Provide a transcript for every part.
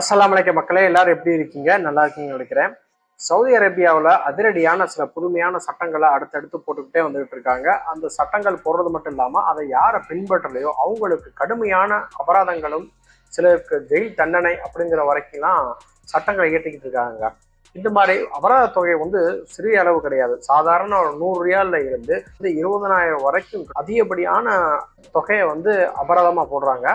அஸ்லாம் வலைக்க மக்களே எல்லாரும் எப்படி இருக்கீங்க? நல்லா இருக்கீங்கன்னு நினைக்கிறேன். சவுதி அரேபியாவில் அதிரடியான சில புதுமையான சட்டங்களை அடுத்தடுத்து போட்டுக்கிட்டே வந்துகிட்டு இருக்காங்க. அந்த சட்டங்கள் போடுறது மட்டும் இல்லாமல் அதை யாரை பின்பற்றலையோ அவங்களுக்கு கடுமையான அபராதங்களும் சிலருக்கு ஜெயில் தண்டனை அப்படிங்கிற வரைக்கும்லாம் சட்டங்களை இயற்றிக்கிட்டு இருக்காங்க. இந்த மாதிரி அபராத தொகை வந்து சிறிய அளவு கிடையாது. சாதாரண ஒரு நூறு ரியாலில் இருந்து இருபதனாயிரம் வரைக்கும் அதிகப்படியான தொகையை வந்து அபராதமாக போடுறாங்க.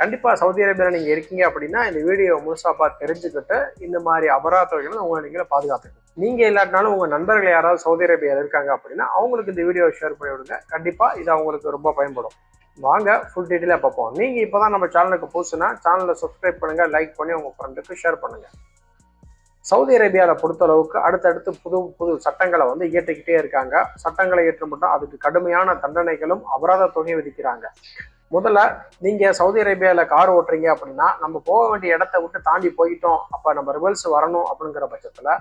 கண்டிப்பாக சவுதி அரேபியாவில் நீங்கள் இருக்கீங்க அப்படின்னா இந்த வீடியோ முழுசாக பார்த்து தெரிஞ்சுக்கிட்டு இந்த மாதிரி அபராத உங்களை நீங்கள் பாதுகாத்துக்கணும். நீங்கள் இல்லாட்டினாலும் உங்கள் நண்பர்கள் யாராவது சவுதி அரேபியாவில் இருக்காங்க அப்படின்னா அவங்களுக்கு இந்த வீடியோ ஷேர் பண்ணி விடுங்க. கண்டிப்பாக இது அவங்களுக்கு ரொம்ப பயன்படும். வாங்க ஃபுல் டீட்டெயிலாக பார்ப்போம். நீங்கள் இப்போ தான் நம்ம சேனலுக்கு புதுசுனா சேனலை சப்ஸ்கிரைப் பண்ணுங்கள் லைக் பண்ணி உங்கள் ஃப்ரெண்டுக்கு ஷேர் பண்ணுங்கள் சவுதி அரேபியாவில் பொறுத்தளவுக்கு அடுத்தடுத்து புது புது சட்டங்களை வந்து இயற்றிக்கிட்டே இருக்காங்க. சட்டங்களை இயற்ற மட்டும் அதுக்கு கடுமையான தண்டனைகளும் அபராத தொகை விதிக்கிறாங்க. முதல்ல நீங்க சவுதி அரேபியால கார் ஓட்டுறீங்க அப்படின்னா நம்ம போக வேண்டிய இடத்த விட்டு தாண்டி போயிட்டோம். அப்ப நம்ம ரிவல்ஸ் வரணும் அப்படிங்கிற பட்சத்துல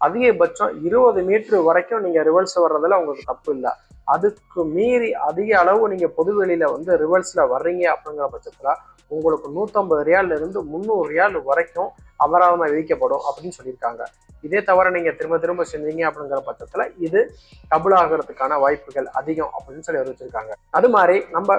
அதிகபட்சம் இருபது மீட்டர் வரைக்கும் நீங்க ரிவல்ஸ் வர்றதுல உங்களுக்கு தப்பு இல்லை. அதுக்கு மீறி அதிக அளவு நீங்க பொதுவெளியில வந்து ரிவல்ஸ்ல வர்றீங்க அப்படிங்கிற பட்சத்துல உங்களுக்கு நூத்தம்பது ரியால்ல இருந்து முந்நூறு ரியால் வரைக்கும் அபராதமா விதிக்கப்படும் அப்படின்னு சொல்லியிருக்காங்க. இதே தவிர நீங்க திரும்ப திரும்ப செஞ்சீங்க அப்படிங்கிற பட்சத்துல இது டபுள் ஆகிறதுக்கான வாய்ப்புகள் அதிகம் அப்படின்னு சொல்லி அறிவிச்சிருக்காங்க. அது மாதிரி நம்ம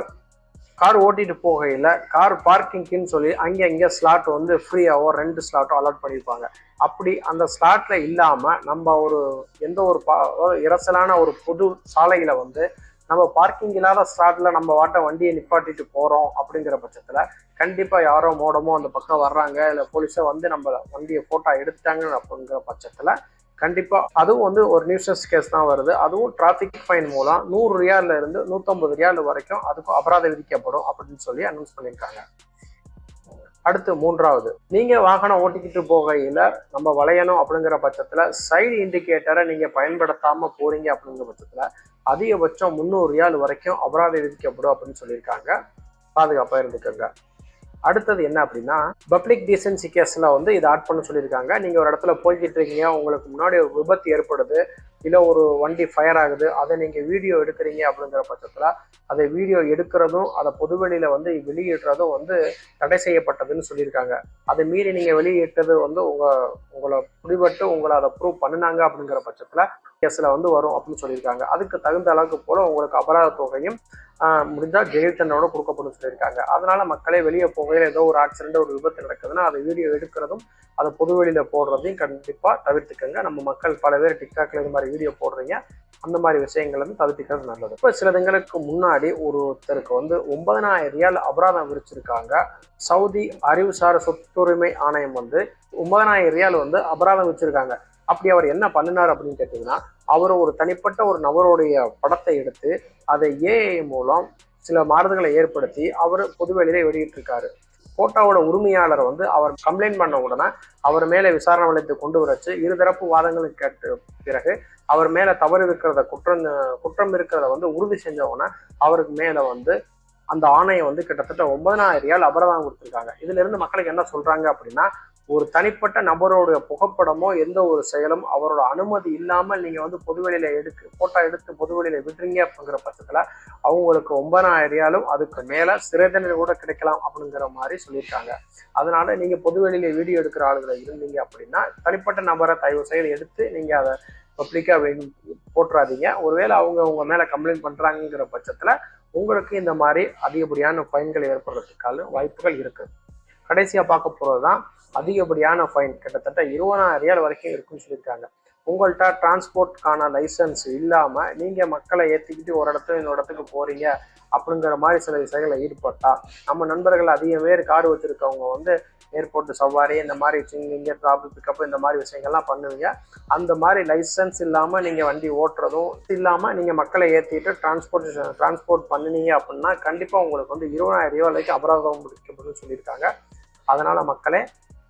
கார் ஓட்டிட்டு போகையில் கார் பார்க்கிங்க்குன்னு சொல்லி அங்கே அங்கே ஸ்லாட் வந்து ஃப்ரீயாகவோ ரெண்டு ஸ்லாட்டோ அலாட் பண்ணியிருப்பாங்க அப்படி அந்த ஸ்லாட்டில் இல்லாமல் நம்ம ஒரு எந்த ஒரு பா இரசலான ஒரு பொது சாலையில் வந்து நம்ம பார்க்கிங் இல்லாத ஸ்லாட்டில் நம்ம வாட்ட வண்டியை நிப்பாட்டிட்டு போகிறோம் அப்படிங்கிற பட்சத்தில் கண்டிப்பாக யாரோ மோடமோ அந்த பக்கம் வர்றாங்க இல்லை போலீஸோ வந்து நம்ம வண்டியை ஃபோட்டோ எடுத்துட்டாங்க அப்படிங்கிற பட்சத்தில் கண்டிப்பாக அதுவும் வந்து ஒரு நியூசன்ஸ் கேஸ் தான் வருது. அதுவும் டிராஃபிக் ஃபைன் மூலம் நூறு ரியால்ல இருந்து நூற்றம்பது ரியால் வரைக்கும் அதுக்கும் அபராதம் விதிக்கப்படும் அப்படின்னு சொல்லி அனௌன்ஸ் பண்ணியிருக்காங்க. அடுத்து மூன்றாவது. நீங்க வாகனம் ஓட்டிக்கிட்டு போகையில நம்ம வளையணும் அப்படிங்கிற பட்சத்துல சைடு இண்டிகேட்டரை நீங்க பயன்படுத்தாம போறீங்க அப்படிங்கிற பட்சத்துல அதிகபட்சம் முந்நூறு ரியால் வரைக்கும் அபராதம் விதிக்கப்படும் அப்படின்னு சொல்லியிருக்காங்க. பாதுகாப்பா இருந்துக்கோங்க. அடுத்தது என்ன அப்படின்னா பப்ளிக் டீசன்சி கேஸில் வந்து இதை ஆட் பண்ண சொல்லியிருக்காங்க. நீங்கள் ஒரு இடத்துல போய்கிட்டு இருக்கீங்க உங்களுக்கு முன்னாடி ஒரு விபத்து ஏற்படுது இல்லை ஒரு வண்டி ஃபயர் ஆகுது அதை நீங்கள் வீடியோ எடுக்கிறீங்க அப்படிங்கிற பட்சத்தில் அதை வீடியோ எடுக்கிறதும் அதை பொதுவெளியில் வந்து வெளியிடுறதும் வந்து தடை செய்யப்பட்டதுன்னு சொல்லியிருக்காங்க. அதை மீறி நீங்கள் வெளியிட்டது வந்து உங்கள் உங்களை பிடிபட்டு உங்களை அதை ப்ரூவ் பண்ணினாங்க அப்படிங்கிற பட்சத்தில் கேஸில் வந்து வரும் அப்படின்னு சொல்லியிருக்காங்க. அதுக்கு தகுந்த அளவுக்கு போல உங்களுக்கு அபராத தொகையும் முடிஞ்சால் ஜெயில் தண்டனோட கொடுக்கப்படும் சொல்லியிருக்காங்க அதனால மக்களே வெளியே போகையில் ஏதோ ஒரு ஆக்சிடென்ட் ஒரு விபத்து நடக்குதுன்னா அதை வீடியோ எடுக்கிறதும் அதை பொதுவெளியில போடுறதையும் கண்டிப்பாக தவிர்த்துக்கங்க. நம்ம மக்கள் பல பேர் டிக்டாக்ல இது மாதிரி வீடியோ போடுறீங்க. அந்த மாதிரி விஷயங்கள் வந்து தவிர்த்துக்கிறது நல்லது. இப்போ சில தினங்களுக்கு முன்னாடி ஒருத்தருக்கு வந்து ஒன்பதனாயிரம் ரியால் அபராதம் விரிச்சிருக்காங்க சவுதி அறிவுசார் சொத்துரிமை ஆணையம் வந்து ஒன்பதனாயிரம் ரியால் வந்து அபராதம் வச்சிருக்காங்க அப்படி அவர் என்ன பண்ணினார் அப்படின்னு கேட்டிங்கன்னா அவர் ஒரு தனிப்பட்ட ஒரு நபருடைய படத்தை எடுத்து அதை ஏஐ மூலம் சில மாறுதல்களை ஏற்படுத்தி அவர் பொதுவெளியில வெளியிட்டிருக்காரு. போட்டோவோட உரிமையாளர் வந்து அவர் கம்ப்ளைண்ட் பண்ண உடனே அவர் மேலே விசாரணை நிலையத்தை கொண்டு வரச்சு இருதரப்பு வாதங்களுக்கு கேட்ட பிறகு அவர் மேலே தவறு இருக்கிறத குற்றம் குற்றம் இருக்கிறத வந்து உறுதி செஞ்ச உடனே அவருக்கு மேலே வந்து அந்த ஆணையை வந்து கிட்டத்தட்ட ஒன்பதனாயிரம் ரியால் அபராதம் கொடுத்துருக்காங்க. இதுல இருந்து மக்களுக்கு என்ன சொல்றாங்க அப்படின்னா ஒரு தனிப்பட்ட நபரோட புகைப்படமோ எந்த ஒரு செயலும் அவரோட அனுமதி இல்லாமல் நீங்கள் வந்து பொதுவெளியில் எடுத்து ஃபோட்டோ எடுத்து பொதுவெளியில் விடுறீங்க அப்படிங்கிற பட்சத்தில் அவங்களுக்கு ஒன்பதாயிரம் ரியாலும் அதுக்கு மேலே சிறை தண்டனை கூட கிடைக்கலாம் அப்படிங்கிற மாதிரி சொல்லியிருக்காங்க. அதனால நீங்கள் பொதுவெளியில் வீடியோ எடுக்கிற ஆளுகளை இருந்தீங்க அப்படின்னா தனிப்பட்ட நபரை தயவு செய்து எடுத்து நீங்கள் அதை பப்ளிக்காக போட்டுறாதீங்க ஒருவேளை அவங்க உங்க மேலே கம்ப்ளைண்ட் பண்ணுறாங்கிற பட்சத்தில் உங்களுக்கு இந்த மாதிரி அதிகப்படியான பயன்கள் ஏற்படுறதுக்கான வாய்ப்புகள் இருக்குது கடைசியாக பார்க்க போகிறது தான் அதிகப்படியான ஃபைன் கிட்டத்தட்ட இருபதாயிரம் ரியால் வரைக்கும் இருக்குன்னு சொல்லியிருக்காங்க. உங்கள்கிட்ட டிரான்ஸ்போர்ட்கான லைசன்ஸ் இல்லாமல் நீங்கள் மக்களை ஏற்றிக்கிட்டு ஒரு இடத்துல இன்னொரு இடத்துக்கு போகிறீங்க அப்படிங்கிற மாதிரி சில விஷயங்களை ஈடுபட்டால் நம்ம நண்பர்கள் அதிகம் பேர் கார் வச்சுருக்கவங்க வந்து ஏர்போர்ட்டு சவாரி இந்த மாதிரி இங்கே டிராபிக் பிக்கப் இந்த மாதிரி விஷயங்கள்லாம் பண்ணுவீங்க. அந்த மாதிரி லைசன்ஸ் இல்லாமல் நீங்கள் வண்டி ஓட்டுறதும் இல்லாமல் நீங்கள் மக்களை ஏற்றிட்டு டிரான்ஸ்போர்ட் டிரான்ஸ்போர்ட் பண்ணினீங்க அப்படின்னா கண்டிப்பாக உங்களுக்கு வந்து இருபதாயிரம் ரூபாய் வரைக்கும் அபராதம் முடிக்கப்படும் சொல்லியிருக்காங்க. அதனால மக்களே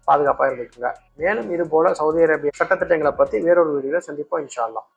பாதுகாப்பாக இருந்துக்குங்க. மேலும் இது போல சவுதி அரேபிய சட்டத்திட்டங்களை பற்றி வேறொரு வீடியோவில் சந்திப்போம் இன்ஷால்லாம்